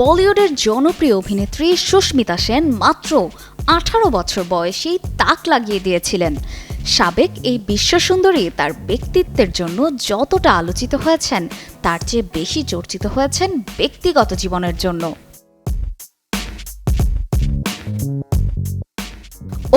বলিউডের জনপ্রিয় অভিনেত্রী সুস্মিতা সেন মাত্র আঠারো বছর বয়সেই তাক লাগিয়ে দিয়েছিলেন। সাবেক এই বিশ্বসুন্দরী তার ব্যক্তিত্বের জন্য যতটা আলোচিত হয়েছেন, তার চেয়ে বেশি চর্চিত হয়েছেন ব্যক্তিগত জীবনের জন্য।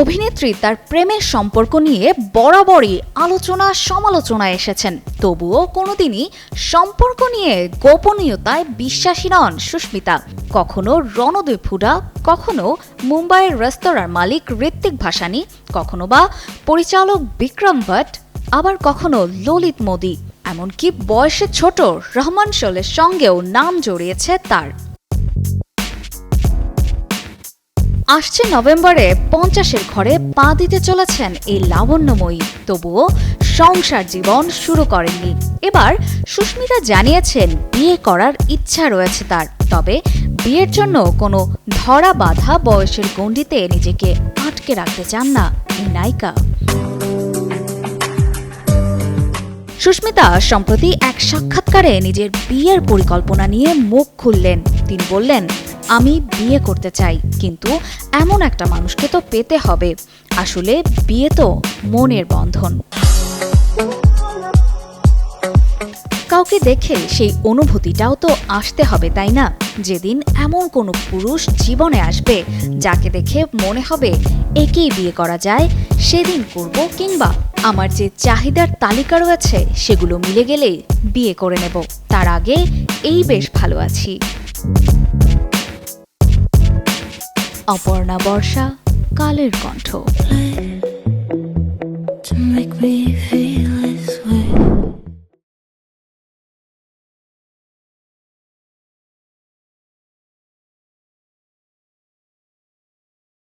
অভিনেত্রী তার প্রেমের সম্পর্ক নিয়ে বরাবরই আলোচনা সমালোচনায় এসেছেন। তবুও কোনোদিনই সম্পর্ক নিয়ে গোপনীয়তায় বিশ্বাসী নন সুস্মিতা। কখনো রণদীপ হুডা কখনো মুম্বাইয়ের রেস্তোরাঁর মালিক ঋত্বিক ভাসানী, কখনো বা পরিচালক বিক্রম ভট্ট, আবার কখনো ললিত মোদি। এমনকি বয়সে ছোট রহমান শোলের সঙ্গেও নাম জড়িয়েছে তার। আসছে নভেম্বরে পঞ্চাশের ঘরে পা দিতে চলেছেন এই লাবণ্যময়ী। তবুও সংসার জীবন শুরু করেননি। এবার সুস্মিতা জানিয়েছেন, বিয়ে করার ইচ্ছা রয়েছে তার। তবে বিয়ের জন্য কোনো ধরা বাধা বয়সের গণ্ডিতে নিজেকে আটকে রাখতে চান না এই নায়িকা। সুস্মিতা সম্প্রতি এক সাক্ষাৎকারে নিজের বিয়ের পরিকল্পনা নিয়ে মুখ খুললেন। তিনি বললেন আমি বিয়ে করতে চাই, কিন্তু এমন একটা মানুষকে তো পেতে হবে। আসলে বিয়ে তো মনের বন্ধন। কাউকে দেখে সেই অনুভূতিটাও তো আসতে হবে, তাই না? যেদিন এমন কোনো পুরুষ জীবনে আসবে, যাকে দেখে মনে হবে একেই বিয়ে করা যায়, সেদিন করব কিংবা আমার যে চাহিদার তালিকা রয়েছে, সেগুলো মিলে গেলে বিয়ে করে নেব। তার আগে এই বেশ ভালো আছি। অপর্ণা বর্ষা কালের কণ্ঠ।